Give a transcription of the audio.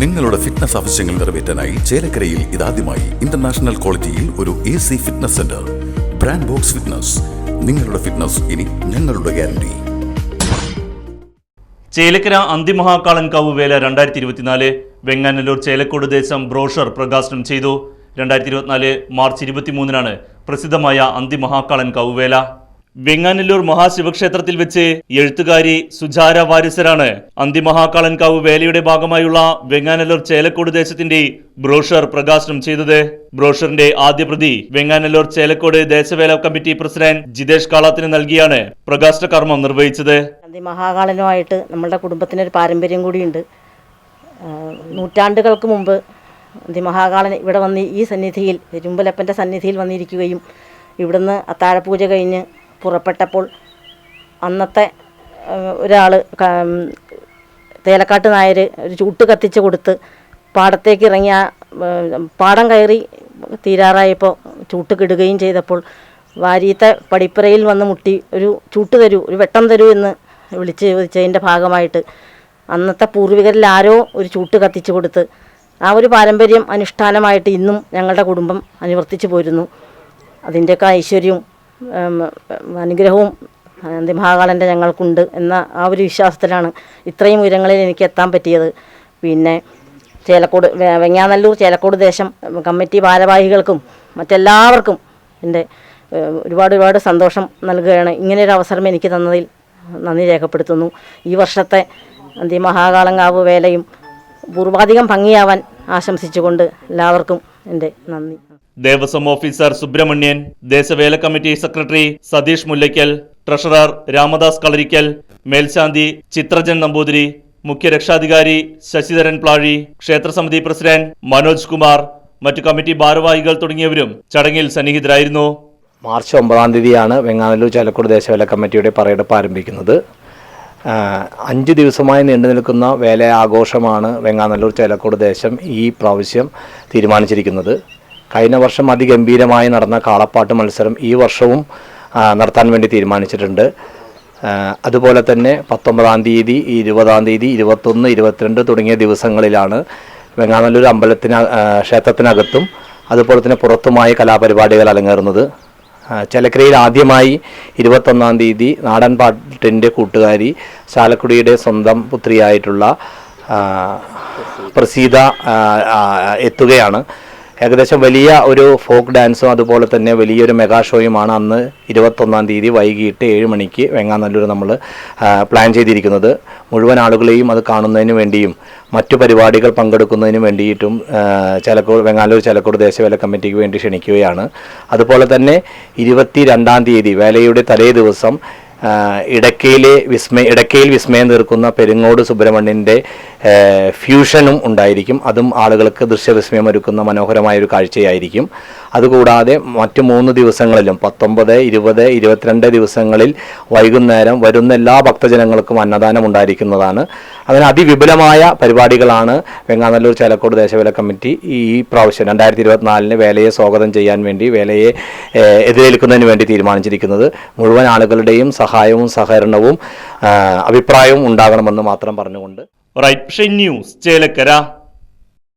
നിങ്ങളുടെ ഫിറ്റ്നസ് ആവശ്യങ്ങൾ നിറവേറ്റാനായി ചേലക്കരയിൽ ഇതാദ്യമായി ഇന്റർനാഷണൽ ക്വാളിറ്റിയിൽ ഒരു A C fitness centre brand box fitness നിങ്ങളുടെ ഫിറ്റ്നസ് ഇനി ഞങ്ങളുടെ ഗ്യാരണ്ടി ചേലക്കര അന്തിമഹാകാളൻകാവ് വേല രണ്ടായിരത്തി ഇരുപത്തിനാല് വെങ്ങാനല്ലൂർ ചേലക്കോട് ദേശം ബ്രോഷർ പ്രകാശനം ചെയ്തു. രണ്ടായിരത്തി ഇരുപത്തിനാല് മാർച്ച് ഇരുപത്തിമൂന്നിനാണ് പ്രസിദ്ധമായ അന്തിമഹാകാളൻകാവ് വേല. വെങ്ങാനല്ലൂർ മഹാശിവക്ഷേത്രത്തിൽ വെച്ച് എഴുത്തുകാരി സുജാര വാരിസരാണ്. അന്തിമഹാകാളൻകാവ് വേലയുടെ ഭാഗമായുള്ള വെങ്ങാനല്ലൂർ ചേലക്കോട് ദേശത്തിന്റെ ബ്രോഷർ പ്രകാശനം ചെയ്തത്. ബ്രോഷറിന്റെ ആദ്യ പ്രതി വെങ്ങാനല്ലൂർ ചേലക്കോട് ദേശവേല കമ്മിറ്റി പ്രസിഡന്റ് ജിതേഷ് കാളാത്തിന് നൽകിയാണ് പ്രകാശന കർമ്മം നിർവഹിച്ചത്. അന്തിമഹാകാളനുമായിട്ട് നമ്മളുടെ കുടുംബത്തിന് ഒരു പാരമ്പര്യം കൂടിയുണ്ട്. നൂറ്റാണ്ടുകൾക്ക് മുമ്പ് അന്തിമഹാകാളൻ ഇവിടെ വന്ന് ഈ സന്നിധിയിൽ തിരുമ്പലപ്പന്റെ സന്നിധിയിൽ വന്നിരിക്കുകയും ഇവിടുന്ന് അത്താഴപൂജ കഴിഞ്ഞ് പുറപ്പെട്ടപ്പോൾ അന്നത്തെ ഒരാൾ തേലക്കാട്ട് നായർ ഒരു ചൂട്ട് കത്തിച്ച് കൊടുത്ത് പാടത്തേക്ക് ഇറങ്ങിയ പാടം കയറി തീരാറായപ്പോൾ ചൂട്ട് കിടുകയും ചെയ്തപ്പോൾ വാരീത്തെ പടിപ്പുരയിൽ വന്ന് മുട്ടി ഒരു ചൂട്ട് തരൂ ഒരു വെട്ടം തരൂ എന്ന് വിളിച്ച് ചോദിച്ചതിന്റെ ഭാഗമായിട്ട് അന്നത്തെ പൂർവികരിൽ ആരോ ഒരു ചൂട്ട് കത്തിച്ചു കൊടുത്ത് ആ ഒരു പാരമ്പര്യം അനുഷ്ഠാനമായിട്ട് ഇന്നും ഞങ്ങളുടെ കുടുംബം അനുവർത്തിച്ചു പോരുന്നു. അതിന്റെയൊക്കെ ഐശ്വര്യവും അനുഗ്രഹവും അന്തിമഹാകാലന്റെ ഞങ്ങൾക്കുണ്ട് എന്ന ആ ഒരു വിശ്വാസത്തിലാണ് ഇത്രയും ഉയരങ്ങളിൽ എനിക്ക് എത്താൻ പറ്റിയത്. പിന്നെ ചേലക്കോട് വെങ്ങാനല്ലൂർ ചേലക്കോട് ദേശം കമ്മിറ്റി ഭാരവാഹികൾക്കും മറ്റെല്ലാവർക്കും എന്റെ ഒരുപാട് ഒരുപാട് സന്തോഷം നൽകുകയാണ്. ഇങ്ങനെയൊരു അവസരം എനിക്ക് തന്നതിൽ നന്ദി രേഖപ്പെടുത്തുന്നു. ഈ വർഷത്തെ അന്തിമഹാകാളങ്കാവ് വേലയും പൂർവാധികം ഭംഗിയാവാൻ ആശംസിച്ചുകൊണ്ട് എല്ലാവർക്കും എന്റെ നന്ദി. Devaswom officer Subrahmanyan Deshavela committee secretary Satheesh Mullakkal treasurer Ramadas Kalarikkal മേൽശാന്തി ചിത്രജൻ നമ്പൂതിരി മുഖ്യ രക്ഷാധികാരി ശശിധരൻ പ്ലാഴി ക്ഷേത്രസമിതി പ്രസിഡന്റ് മനോജ് കുമാർ മറ്റു കമ്മിറ്റി ഭാരവാഹികൾ തുടങ്ങിയവരും ചടങ്ങിൽ സന്നിഹിതരായിരുന്നു. മാർച്ച് ഒമ്പതാം തീയതിയാണ് വെങ്ങാനല്ലൂർ ചാലക്കുടി ദേശവേല കമ്മിറ്റിയുടെ പറയെടുപ്പ് ആരംഭിക്കുന്നത്. അഞ്ച് ദിവസമായി നീണ്ടു നിൽക്കുന്ന വേല ആഘോഷമാണ് വെങ്ങാനല്ലൂർ ചേലക്കോട് ദേശം ഈ പ്രാവശ്യം തീരുമാനിച്ചിരിക്കുന്നത്. കഴിഞ്ഞ വർഷം അതിഗംഭീരമായി നടന്ന കാളപ്പാട്ട് മത്സരം ഈ വർഷവും നടത്താൻ വേണ്ടി തീരുമാനിച്ചിട്ടുണ്ട്. അതുപോലെ തന്നെ പത്തൊമ്പതാം തീയതി ഇരുപതാം തീയതി ഇരുപത്തൊന്ന് ഇരുപത്തിരണ്ട് തുടങ്ങിയ ദിവസങ്ങളിലാണ് വെങ്ങാനല്ലൂർ അമ്പലത്തിന് ക്ഷേത്രത്തിനകത്തും അതുപോലെ തന്നെ പുറത്തുമായി കലാപരിപാടികൾ അലങ്ങേറുന്നത്. ചിലക്കരയിൽ ആദ്യമായി ഇരുപത്തൊന്നാം തീയതി നാടൻ പാട്ടിന്റെ കൂട്ടുകാരി ചാലക്കുടിയുടെ സ്വന്തം പുത്രിയായിട്ടുള്ള പ്രസീത എത്തുകയാണ്. ഏകദേശം വലിയ ഒരു ഫോക്ക് ഡാൻസും അതുപോലെ തന്നെ വലിയൊരു മെഗാ ഷോയുമാണ് അന്ന് ഇരുപത്തൊന്നാം തീയതി വൈകിട്ട് ഏഴ് മണിക്ക് വെങ്ങാനല്ലൂർ നമ്മൾ പ്ലാൻ ചെയ്തിരിക്കുന്നത്. മുഴുവൻ ആളുകളെയും അത് കാണുന്നതിന് വേണ്ടിയും മറ്റു പരിപാടികൾ പങ്കെടുക്കുന്നതിന് വേണ്ടിയിട്ടും ചലക്കോട് വെങ്ങാനൂർ ചലക്കോട് ദേശവേല കമ്മിറ്റിക്ക് വേണ്ടി ക്ഷണിക്കുകയാണ്. അതുപോലെ തന്നെ ഇരുപത്തി രണ്ടാം തീയതി വേലയുടെ തലേ ദിവസം ഇടക്കയിലെ വിസ്മയ ഇടക്കയിൽ വിസ്മയം തീർക്കുന്ന പെരുങ്ങോട് സുബ്രഹ്മണ്യന്റെ ഫ്യൂഷനും ഉണ്ടായിരിക്കും. അതും ആളുകൾക്ക് ദൃശ്യവിസ്മയം ഒരുക്കുന്ന മനോഹരമായ ഒരു കാഴ്ചയായിരിക്കും. അതുകൂടാതെ മറ്റു മൂന്ന് ദിവസങ്ങളിലും പത്തൊമ്പത് ഇരുപത് ഇരുപത്തിരണ്ട് ദിവസങ്ങളിൽ വൈകുന്നേരം വരുന്ന എല്ലാ ഭക്തജനങ്ങൾക്കും അന്നദാനം ഉണ്ടായിരിക്കുന്നതാണ്. അങ്ങനെ അതിവിപുലമായ പരിപാടികളാണ് വെങ്ങാനല്ലൂർ ചേലക്കോട് ദേശവേല കമ്മിറ്റി ഈ പ്രാവശ്യം രണ്ടായിരത്തി ഇരുപത്തിനാലിന് വേലയെ സ്വാഗതം ചെയ്യാൻ വേണ്ടി വേലയെ എതിരേൽക്കുന്നതിന് വേണ്ടി തീരുമാനിച്ചിരിക്കുന്നത്. മുഴുവൻ ആളുകളുടെയും സഹായവും സഹകരണവും അഭിപ്രായവും ഉണ്ടാകണമെന്ന് മാത്രം പറഞ്ഞുകൊണ്ട്. Right news Chelakkara.